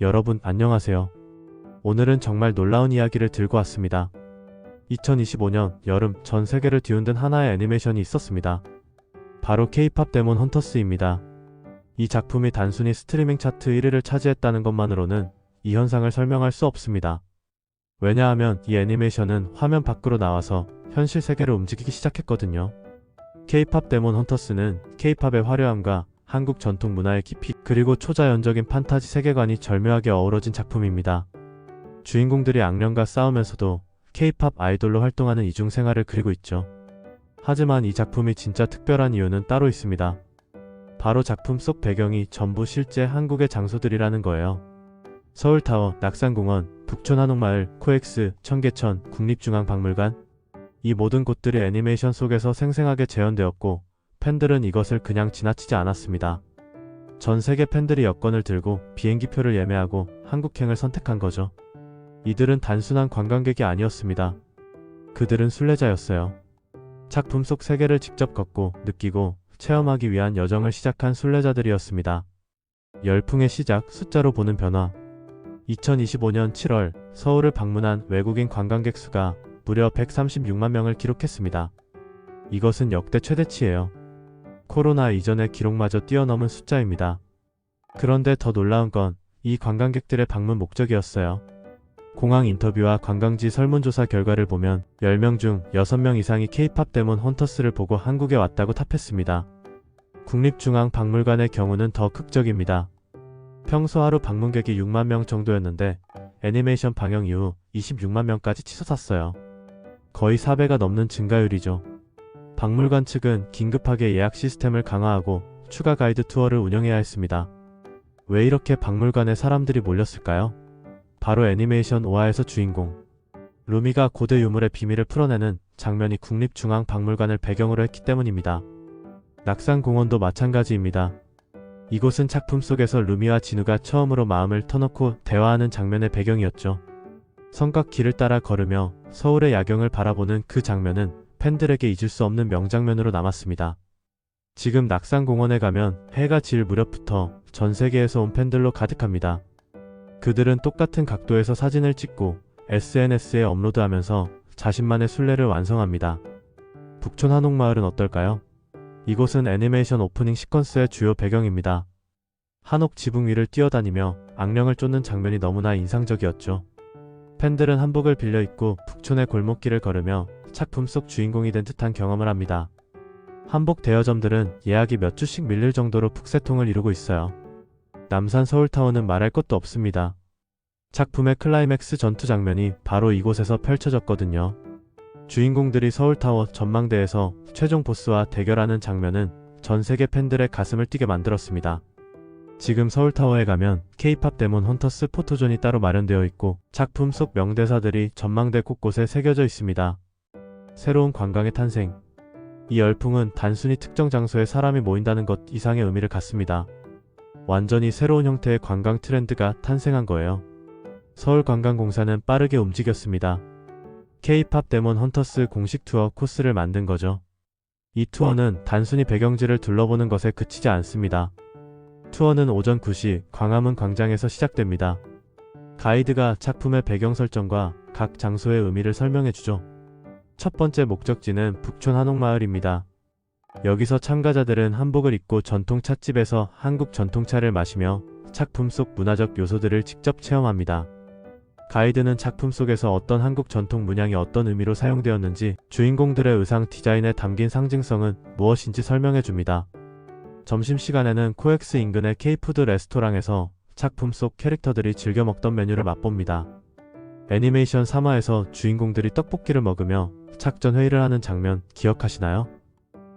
여러분 안녕하세요. 오늘은 정말 놀라운 이야기를 들고 왔습니다. 2025년 여름 전 세계를 뒤흔든 하나의 애니메이션이 있었습니다. 바로 K-팝 데몬 헌터스입니다. 이 작품이 단순히 스트리밍 차트 1위를 차지했다는 것만으로는 이 현상을 설명할 수 없습니다. 왜냐하면 이 애니메이션은 화면 밖으로 나와서 현실 세계를 움직이기 시작했거든요. K-팝 데몬 헌터스는 K-팝의 화려함과 한국 전통 문화의 깊이 그리고 초자연적인 판타지 세계관이 절묘하게 어우러진 작품입니다. 주인공들이 악령과 싸우면서도 K-팝 아이돌로 활동하는 이중 생활을 그리고 있죠. 하지만 이 작품이 진짜 특별한 이유는 따로 있습니다. 바로 작품 속 배경이 전부 실제 한국의 장소들이라는 거예요. 서울타워, 낙산공원, 북촌 한옥마을, 코엑스, 청계천, 국립중앙박물관 이 모든 곳들이 애니메이션 속에서 생생하게 재현되었고 팬들은 이것을 그냥 지나치지 않았습니다. 전 세계 팬들이 여권을 들고 비행기표를 예매하고 한국행을 선택한 거죠. 이들은 단순한 관광객이 아니었습니다. 그들은 순례자였어요. 작품 속 세계를 직접 걷고 느끼고 체험하기 위한 여정을 시작한 순례자들이었습니다. 열풍의 시작, 숫자로 보는 변화. 2025년 7월 서울을 방문한 외국인 관광객 수가 무려 136만 명을 기록했습니다. 이것은 역대 최대치예요. 코로나 이전의 기록마저 뛰어넘은 숫자입니다. 그런데 더 놀라운 건 이 관광객들의 방문 목적이었어요. 공항 인터뷰와 관광지 설문조사 결과를 보면 10명 중 6명 이상이 K-팝 데몬 헌터스를 보고 한국에 왔다고 답했습니다. 국립중앙박물관의 경우는 더 극적입니다. 평소 하루 방문객이 6만 명 정도였는데 애니메이션 방영 이후 26만 명까지 치솟았어요. 거의 4배가 넘는 증가율이죠. 박물관 측은 긴급하게 예약 시스템을 강화하고 추가 가이드 투어를 운영해야 했습니다. 왜 이렇게 박물관에 사람들이 몰렸을까요? 바로 애니메이션 5화에서 주인공 루미가 고대 유물의 비밀을 풀어내는 장면이 국립중앙박물관을 배경으로 했기 때문입니다. 낙산공원도 마찬가지입니다. 이곳은 작품 속에서 루미와 진우가 처음으로 마음을 터놓고 대화하는 장면의 배경이었죠. 성곽길을 따라 걸으며 서울의 야경을 바라보는 그 장면은 팬들에게 잊을 수 없는 명장면으로 남았습니다. 지금 낙산공원에 가면 해가 질 무렵부터 전 세계에서 온 팬들로 가득합니다. 그들은 똑같은 각도에서 사진을 찍고 SNS에 업로드하면서 자신만의 순례를 완성합니다. 북촌 한옥마을은 어떨까요? 이곳은 애니메이션 오프닝 시퀀스의 주요 배경입니다. 한옥 지붕 위를 뛰어다니며 악령을 쫓는 장면이 너무나 인상적이었죠. 팬들은 한복을 빌려 입고 북촌의 골목길을 걸으며 작품 속 주인공이 된 듯한 경험을 합니다. 한복 대여점들은 예약이 몇 주씩 밀릴 정도로 북새통을 이루고 있어요. 남산 서울타워는 말할 것도 없습니다. 작품의 클라이맥스 전투 장면이 바로 이곳에서 펼쳐졌거든요. 주인공들이 서울타워 전망대에서 최종 보스와 대결하는 장면은 전 세계 팬들의 가슴을 뛰게 만들었습니다. 지금 서울타워에 가면 K-팝 데몬 헌터스 포토존이 따로 마련되어 있고 작품 속 명대사들이 전망대 곳곳에 새겨져 있습니다. 새로운 관광의 탄생. 이 열풍은 단순히 특정 장소에 사람이 모인다는 것 이상의 의미를 갖습니다. 완전히 새로운 형태의 관광 트렌드가 탄생한 거예요. 서울관광공사는 빠르게 움직였습니다. K-팝 데몬 헌터스 공식 투어 코스를 만든 거죠. 이 투어는 단순히 배경지를 둘러보는 것에 그치지 않습니다. 투어는 오전 9시 광화문 광장에서 시작됩니다. 가이드가 작품의 배경 설정과 각 장소의 의미를 설명해 주죠. 첫 번째 목적지는 북촌 한옥마을입니다. 여기서 참가자들은 한복을 입고 전통 찻집에서 한국 전통차를 마시며 작품 속 문화적 요소들을 직접 체험합니다. 가이드는 작품 속에서 어떤 한국 전통 문양이 어떤 의미로 사용되었는지 주인공들의 의상 디자인에 담긴 상징성은 무엇인지 설명해 줍니다. 점심시간에는 코엑스 인근의 케이푸드 레스토랑에서 작품 속 캐릭터들이 즐겨 먹던 메뉴를 맛봅니다. 애니메이션 3화에서 주인공들이 떡볶이를 먹으며 작전 회의를 하는 장면 기억하시나요?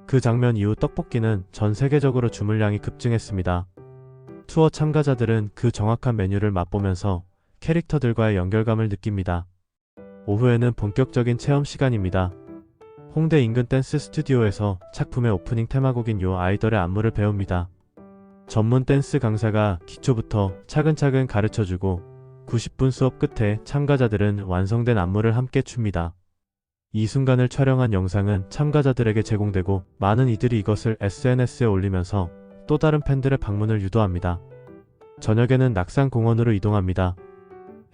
그 장면 이후 떡볶이는 전 세계적으로 주물량이 급증했습니다. 투어 참가자들은 그 정확한 메뉴를 맛보면서 캐릭터들과의 연결감을 느낍니다. 오후에는 본격적인 체험 시간입니다. 홍대 인근 댄스 스튜디오에서 작품의 오프닝 테마곡인 요 아이돌의 안무를 배웁니다. 전문 댄스 강사가 기초부터 차근차근 가르쳐주고 90분 수업 끝에 참가자들은 완성된 안무를 함께 춥니다. 이 순간을 촬영한 영상은 참가자들에게 제공되고 많은 이들이 이것을 SNS에 올리면서 또 다른 팬들의 방문을 유도합니다. 저녁에는 낙산공원으로 이동합니다.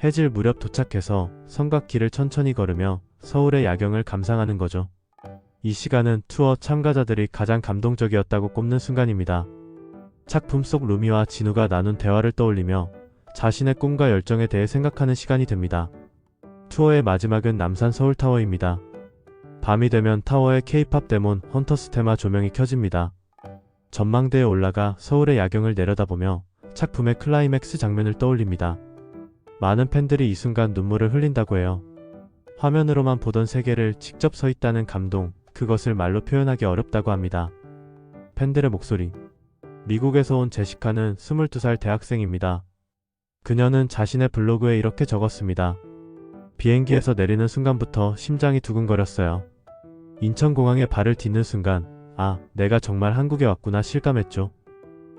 해질 무렵 도착해서 성곽길을 천천히 걸으며 서울의 야경을 감상하는 거죠. 이 시간은 투어 참가자들이 가장 감동적이었다고 꼽는 순간입니다. 작품 속 루미와 진우가 나눈 대화를 떠올리며 자신의 꿈과 열정에 대해 생각하는 시간이 됩니다. 투어의 마지막은 남산 서울타워입니다. 밤이 되면 타워의 케이팝 데몬 헌터스 테마 조명이 켜집니다. 전망대에 올라가 서울의 야경을 내려다보며 작품의 클라이맥스 장면을 떠올립니다. 많은 팬들이 이 순간 눈물을 흘린다고 해요. 화면으로만 보던 세계를 직접 서 있다는 감동, 그것을 말로 표현하기 어렵다고 합니다. 팬들의 목소리. 미국에서 온 제시카는 22살 대학생입니다. 그녀는 자신의 블로그에 이렇게 적었습니다. 비행기에서 내리는 순간부터 심장이 두근거렸어요. 인천공항에 발을 딛는 순간, 아, 내가 정말 한국에 왔구나 실감했죠.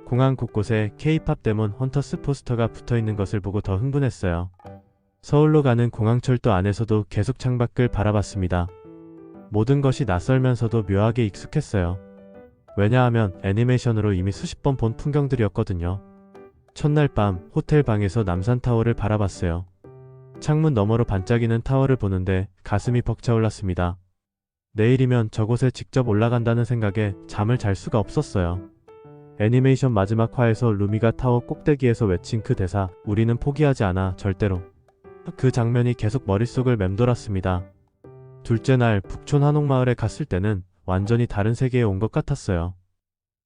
공항 곳곳에 K-팝 데몬 헌터스 포스터가 붙어 있는 것을 보고 더 흥분했어요. 서울로 가는 공항철도 안에서도 계속 창밖을 바라봤습니다. 모든 것이 낯설면서도 묘하게 익숙했어요. 왜냐하면 애니메이션으로 이미 수십 번 본 풍경들이었거든요. 첫날 밤 호텔 방에서 남산타워를 바라봤어요. 창문 너머로 반짝이는 타워를 보는데 가슴이 벅차올랐습니다. 내일이면 저곳에 직접 올라간다는 생각에 잠을 잘 수가 없었어요. 애니메이션 마지막 화에서 루미가 타워 꼭대기에서 외친 그 대사, 우리는 포기하지 않아, 절대로. 그 장면이 계속 머릿속을 맴돌았습니다. 둘째 날 북촌 한옥마을에 갔을 때는 완전히 다른 세계에 온 것 같았어요.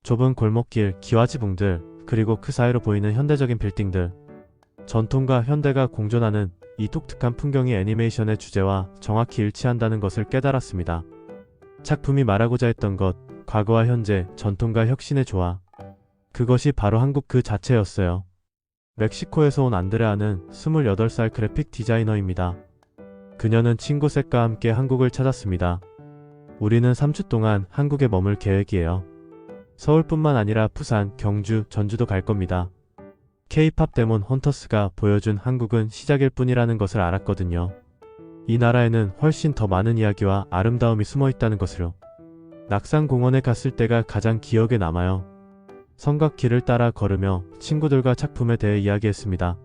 좁은 골목길, 기와지붕들, 그리고 그 사이로 보이는 현대적인 빌딩들. 전통과 현대가 공존하는 이 독특한 풍경이 애니메이션의 주제와 정확히 일치한다는 것을 깨달았습니다. 작품이 말하고자 했던 것, 과거와 현재, 전통과 혁신의 조화. 그것이 바로 한국 그 자체였어요. 멕시코에서 온 안드레아는 28살 그래픽 디자이너입니다. 그녀는 친구 셋과 함께 한국을 찾았습니다. 우리는 3주 동안 한국에 머물 계획이에요. 서울뿐만 아니라 부산, 경주, 전주도 갈 겁니다. K-팝 데몬 헌터스가 보여준 한국은 시작일 뿐이라는 것을 알았거든요. 이 나라에는 훨씬 더 많은 이야기와 아름다움이 숨어 있다는 것을요. 낙산공원에 갔을 때가 가장 기억에 남아요. 성곽길을 따라 걸으며 친구들과 작품에 대해 이야기했습니다.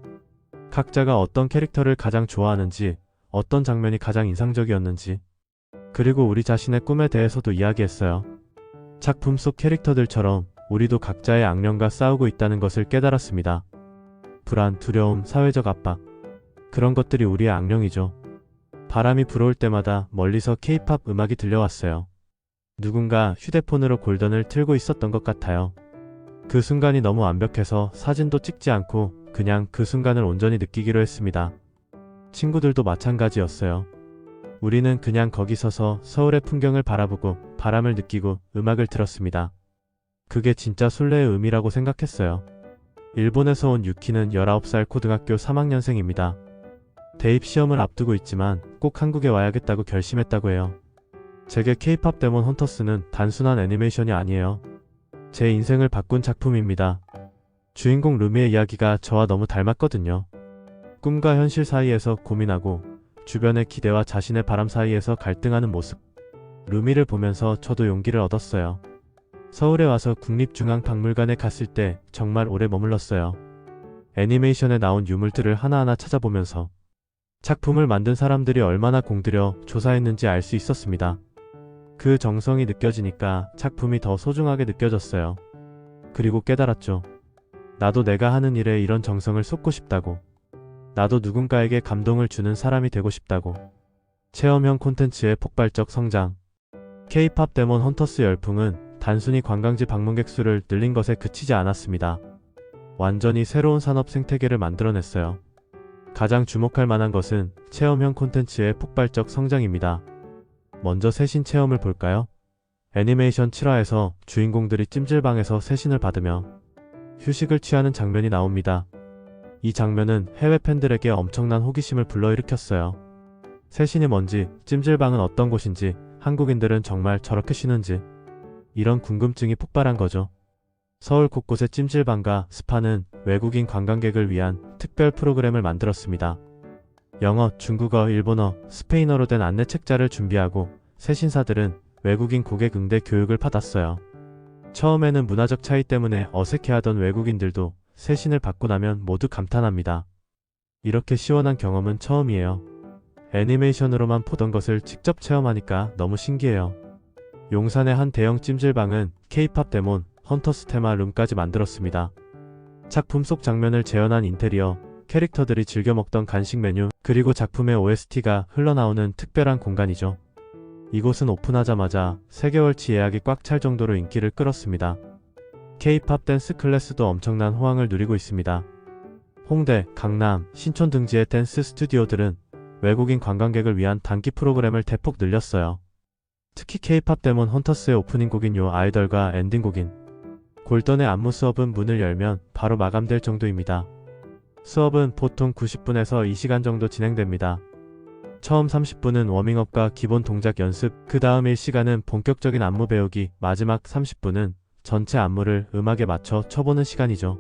각자가 어떤 캐릭터를 가장 좋아하는지, 어떤 장면이 가장 인상적이었는지, 그리고 우리 자신의 꿈에 대해서도 이야기했어요. 작품 속 캐릭터들처럼 우리도 각자의 악령과 싸우고 있다는 것을 깨달았습니다. 불안, 두려움, 사회적 압박. 그런 것들이 우리의 악령이죠. 바람이 불어올 때마다 멀리서 케이팝 음악이 들려왔어요. 누군가 휴대폰으로 골던을 틀고 있었던 것 같아요. 그 순간이 너무 완벽해서 사진도 찍지 않고 그냥 그 순간을 온전히 느끼기로 했습니다. 친구들도 마찬가지였어요. 우리는 그냥 거기 서서 서울의 풍경을 바라보고 바람을 느끼고 음악을 들었습니다. 그게 진짜 순례의 의미라고 생각했어요. 일본에서 온 유키는 19살 고등학교 3학년생입니다. 대입 시험을 앞두고 있지만 꼭 한국에 와야겠다고 결심했다고 해요. 제게 케이팝 데몬 헌터스는 단순한 애니메이션이 아니에요. 제 인생을 바꾼 작품입니다. 주인공 루미의 이야기가 저와 너무 닮았거든요. 꿈과 현실 사이에서 고민하고 주변의 기대와 자신의 바람 사이에서 갈등하는 모습. 루미를 보면서 저도 용기를 얻었어요. 서울에 와서 국립중앙박물관에 갔을 때 정말 오래 머물렀어요. 애니메이션에 나온 유물들을 하나하나 찾아보면서 작품을 만든 사람들이 얼마나 공들여 조사했는지 알 수 있었습니다. 그 정성이 느껴지니까 작품이 더 소중하게 느껴졌어요. 그리고 깨달았죠. 나도 내가 하는 일에 이런 정성을 쏟고 싶다고. 나도 누군가에게 감동을 주는 사람이 되고 싶다고. 체험형 콘텐츠의 폭발적 성장. K-팝 데몬 헌터스 열풍은 단순히 관광지 방문객 수를 늘린 것에 그치지 않았습니다. 완전히 새로운 산업 생태계를 만들어냈어요. 가장 주목할 만한 것은 체험형 콘텐츠의 폭발적 성장입니다. 먼저 세신 체험을 볼까요? 애니메이션 7화에서 주인공들이 찜질방에서 세신을 받으며 휴식을 취하는 장면이 나옵니다. 이 장면은 해외 팬들에게 엄청난 호기심을 불러일으켰어요. 세신이 뭔지, 찜질방은 어떤 곳인지, 한국인들은 정말 저렇게 쉬는지 이런 궁금증이 폭발한 거죠. 서울 곳곳의 찜질방과 스파는 외국인 관광객을 위한 특별 프로그램을 만들었습니다. 영어, 중국어, 일본어, 스페인어로 된 안내 책자를 준비하고 새 신사들은 외국인 고객 응대 교육을 받았어요. 처음에는 문화적 차이 때문에 어색해하던 외국인들도 새 신을 받고 나면 모두 감탄합니다. 이렇게 시원한 경험은 처음이에요. 애니메이션으로만 보던 것을 직접 체험하니까 너무 신기해요. 용산의 한 대형 찜질방은 K-팝 데몬 헌터스 테마 룸까지 만들었습니다. 작품 속 장면을 재현한 인테리어, 캐릭터들이 즐겨 먹던 간식 메뉴, 그리고 작품의 OST가 흘러나오는 특별한 공간이죠. 이곳은 오픈하자마자 3개월치 예약이 꽉 찰 정도로 인기를 끌었습니다. K-팝 댄스 클래스도 엄청난 호황을 누리고 있습니다. 홍대, 강남, 신촌 등지의 댄스 스튜디오들은 외국인 관광객을 위한 단기 프로그램을 대폭 늘렸어요. 특히 K-팝 데몬 헌터스의 오프닝 곡인 요 아이돌과 엔딩 곡인 골던의 안무 수업은 문을 열면 바로 마감될 정도입니다. 수업은 보통 90분에서 2시간 정도 진행됩니다. 처음 30분은 워밍업과 기본 동작 연습, 그 다음 1시간은 본격적인 안무 배우기, 마지막 30분은 전체 안무를 음악에 맞춰 쳐보는 시간이죠.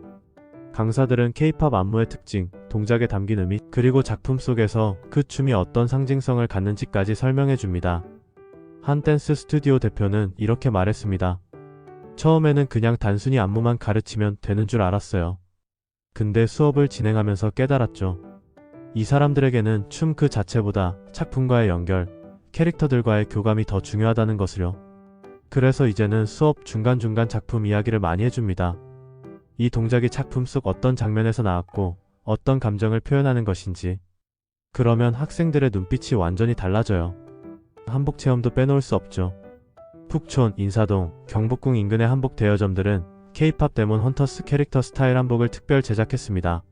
강사들은 K-팝 안무의 특징, 동작에 담긴 의미, 그리고 작품 속에서 그 춤이 어떤 상징성을 갖는지까지 설명해 줍니다. 한 댄스 스튜디오 대표는 이렇게 말했습니다. 처음에는 그냥 단순히 안무만 가르치면 되는 줄 알았어요. 근데 수업을 진행하면서 깨달았죠. 이 사람들에게는 춤 그 자체보다 작품과의 연결, 캐릭터들과의 교감이 더 중요하다는 것을요. 그래서 이제는 수업 중간중간 작품 이야기를 많이 해줍니다. 이 동작이 작품 속 어떤 장면에서 나왔고 어떤 감정을 표현하는 것인지. 그러면 학생들의 눈빛이 완전히 달라져요. 한복 체험도 빼놓을 수 없죠. 푹촌, 인사동, 경복궁 인근의 한복 대여점들은 K-팝 데몬 헌터스 캐릭터 스타일 한복을 특별 제작했습니다.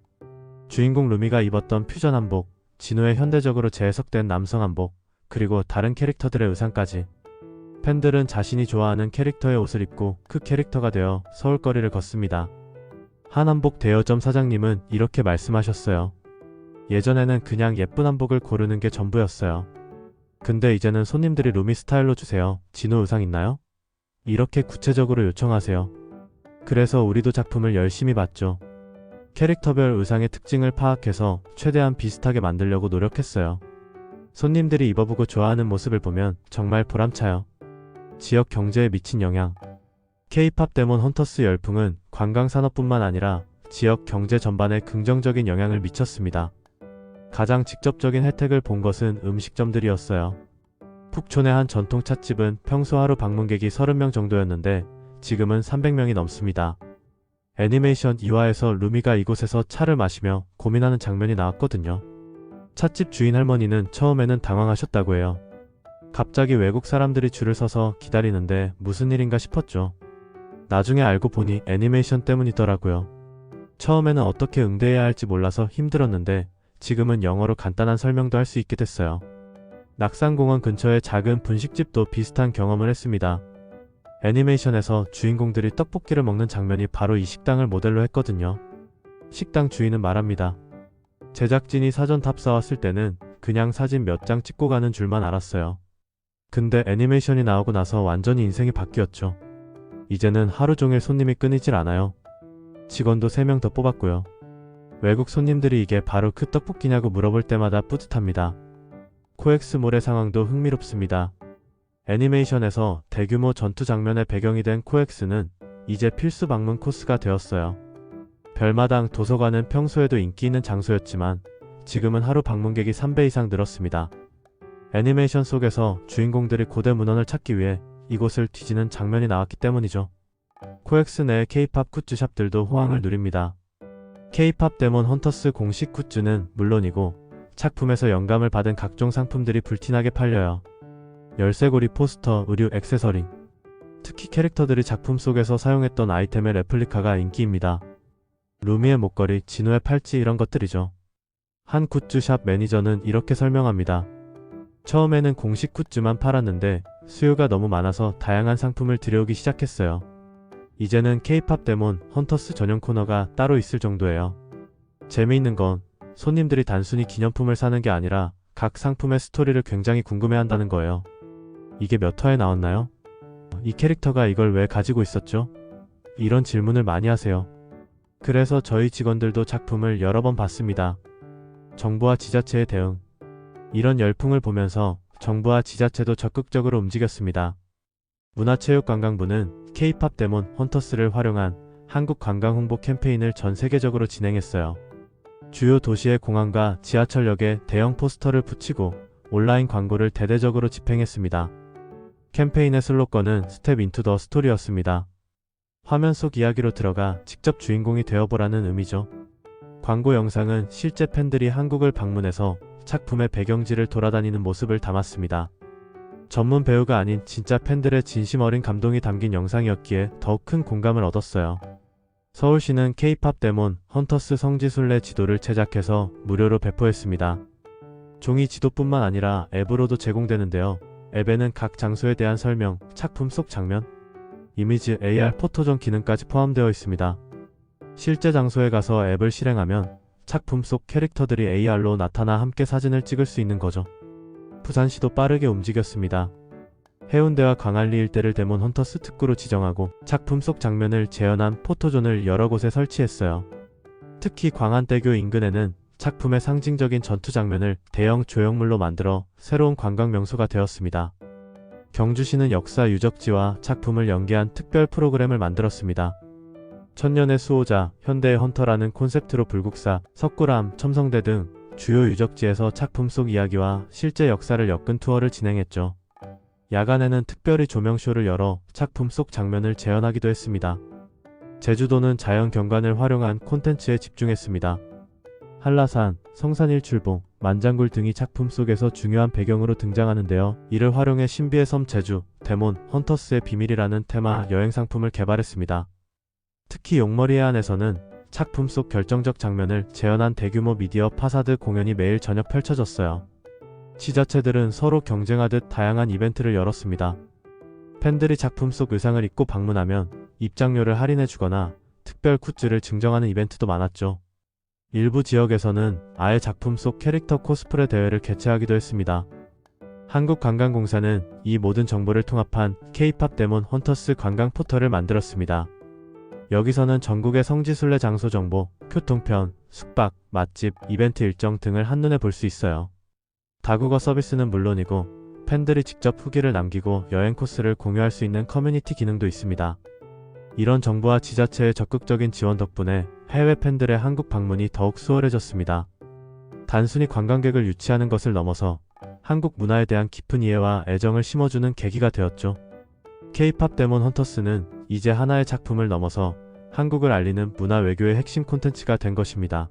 주인공 루미가 입었던 퓨전 한복, 진우의 현대적으로 재해석된 남성 한복, 그리고 다른 캐릭터들의 의상까지. 팬들은 자신이 좋아하는 캐릭터의 옷을 입고 그 캐릭터가 되어 서울거리를 걷습니다. 한 한복 대여점 사장님은 이렇게 말씀하셨어요. 예전에는 그냥 예쁜 한복을 고르는 게 전부였어요. 근데 이제는 손님들이 루미 스타일로 주세요. 진우 의상 있나요? 이렇게 구체적으로 요청하세요. 그래서 우리도 작품을 열심히 봤죠. 캐릭터별 의상의 특징을 파악해서 최대한 비슷하게 만들려고 노력했어요. 손님들이 입어보고 좋아하는 모습을 보면 정말 보람차요. 지역 경제에 미친 영향. K-팝 데몬 헌터스 열풍은 관광 산업뿐만 아니라 지역 경제 전반에 긍정적인 영향을 미쳤습니다. 가장 직접적인 혜택을 본 것은 음식점들이었어요. 푹촌의 한 전통 찻집은 평소 하루 방문객이 30명 정도였는데 지금은 300명이 넘습니다. 애니메이션 2화에서 루미가 이곳에서 차를 마시며 고민하는 장면이 나왔거든요. 찻집 주인 할머니는 처음에는 당황하셨다고 해요. 갑자기 외국 사람들이 줄을 서서 기다리는데 무슨 일인가 싶었죠. 나중에 알고 보니 애니메이션 때문이더라고요. 처음에는 어떻게 응대해야 할지 몰라서 힘들었는데 지금은 영어로 간단한 설명도 할 수 있게 됐어요. 낙산공원 근처의 작은 분식집도 비슷한 경험을 했습니다. 애니메이션에서 주인공들이 떡볶이를 먹는 장면이 바로 이 식당을 모델로 했거든요. 식당 주인은 말합니다. 제작진이 사전 탑사왔을 때는 그냥 사진 몇 장 찍고 가는 줄만 알았어요. 근데 애니메이션이 나오고 나서 완전히 인생이 바뀌었죠. 이제는 하루 종일 손님이 끊이질 않아요. 직원도 3명 더 뽑았고요. 외국 손님들이 이게 바로 그 떡볶이냐고 물어볼 때마다 뿌듯합니다. 코엑스몰의 상황도 흥미롭습니다. 애니메이션에서 대규모 전투 장면의 배경이 된 코엑스는 이제 필수 방문 코스가 되었어요. 별마당 도서관은 평소에도 인기 있는 장소였지만 지금은 하루 방문객이 3배 이상 늘었습니다. 애니메이션 속에서 주인공들이 고대 문헌을 찾기 위해 이곳을 뒤지는 장면이 나왔기 때문이죠. 코엑스 내 K-팝 굿즈샵들도 호황을 누립니다. K-팝 데몬 헌터스 공식 굿즈는 물론이고 작품에서 영감을 받은 각종 상품들이 불티나게 팔려요. 열쇠고리 포스터, 의류, 액세서리. 특히 캐릭터들이 작품 속에서 사용했던 아이템의 레플리카가 인기입니다. 루미의 목걸이, 진우의 팔찌 이런 것들이죠. 한 굿즈샵 매니저는 이렇게 설명합니다. 처음에는 공식 굿즈만 팔았는데 수요가 너무 많아서 다양한 상품을 들여오기 시작했어요. 이제는 K-팝 데몬 헌터스 전용 코너가 따로 있을 정도예요. 재미있는 건 손님들이 단순히 기념품을 사는 게 아니라 각 상품의 스토리를 굉장히 궁금해한다는 거예요. 이게 몇 화에 나왔나요? 이 캐릭터가 이걸 왜 가지고 있었죠? 이런 질문을 많이 하세요. 그래서 저희 직원들도 작품을 여러 번 봤습니다. 정부와 지자체의 대응. 이런 열풍을 보면서 정부와 지자체도 적극적으로 움직였습니다. 문화체육관광부는 K-팝 데몬 헌터스를 활용한 한국 관광 홍보 캠페인을 전 세계적으로 진행했어요. 주요 도시의 공항과 지하철역에 대형 포스터를 붙이고 온라인 광고를 대대적으로 집행했습니다. 캠페인의 슬로건은 스텝 인투 더 스토리였습니다. 화면 속 이야기로 들어가 직접 주인공이 되어보라는 의미죠. 광고 영상은 실제 팬들이 한국을 방문해서 작품의 배경지를 돌아다니는 모습을 담았습니다. 전문 배우가 아닌 진짜 팬들의 진심 어린 감동이 담긴 영상이었기에 더욱 큰 공감을 얻었어요. 서울시는 K-팝 데몬 헌터스 성지순례 지도를 제작해서 무료로 배포했습니다. 종이 지도뿐만 아니라 앱으로도 제공되는데요. 앱에는 각 장소에 대한 설명, 작품 속 장면, 이미지 AR 포토존 기능까지 포함되어 있습니다. 실제 장소에 가서 앱을 실행하면 작품 속 캐릭터들이 AR로 나타나 함께 사진을 찍을 수 있는 거죠. 부산시도 빠르게 움직였습니다. 해운대와 광안리 일대를 데몬 헌터스 특구로 지정하고 작품 속 장면을 재현한 포토존을 여러 곳에 설치했어요. 특히 광안대교 인근에는 작품의 상징적인 전투 장면을 대형 조형물로 만들어 새로운 관광 명소가 되었습니다. 경주시는 역사 유적지와 작품을 연계한 특별 프로그램을 만들었습니다. 천년의 수호자, 현대의 헌터라는 콘셉트로 불국사, 석굴암, 첨성대 등 주요 유적지에서 작품 속 이야기와 실제 역사를 엮은 투어를 진행했죠. 야간에는 특별히 조명쇼를 열어 작품 속 장면을 재현하기도 했습니다. 제주도는 자연 경관을 활용한 콘텐츠에 집중했습니다. 한라산, 성산일출봉, 만장굴 등이 작품 속에서 중요한 배경으로 등장하는데요. 이를 활용해 신비의 섬 제주, 데몬, 헌터스의 비밀이라는 테마 여행 상품을 개발했습니다. 특히 용머리 해안에서는 작품 속 결정적 장면을 재현한 대규모 미디어 파사드 공연이 매일 저녁 펼쳐졌어요. 지자체들은 서로 경쟁하듯 다양한 이벤트를 열었습니다. 팬들이 작품 속 의상을 입고 방문하면 입장료를 할인해주거나 특별 굿즈를 증정하는 이벤트도 많았죠. 일부 지역에서는 아예 작품 속 캐릭터 코스프레 대회를 개최하기도 했습니다. 한국관광공사는 이 모든 정보를 통합한 K-팝 데몬 헌터스 관광 포털을 만들었습니다. 여기서는 전국의 성지순례 장소 정보, 교통편, 숙박, 맛집, 이벤트 일정 등을 한눈에 볼 수 있어요. 다국어 서비스는 물론이고 팬들이 직접 후기를 남기고 여행 코스를 공유할 수 있는 커뮤니티 기능도 있습니다. 이런 정부와 지자체의 적극적인 지원 덕분에 해외 팬들의 한국 방문이 더욱 수월해졌습니다. 단순히 관광객을 유치하는 것을 넘어서 한국 문화에 대한 깊은 이해와 애정을 심어주는 계기가 되었죠. K-팝 데몬 헌터스는 이제 하나의 작품을 넘어서 한국을 알리는 문화 외교의 핵심 콘텐츠가 된 것입니다.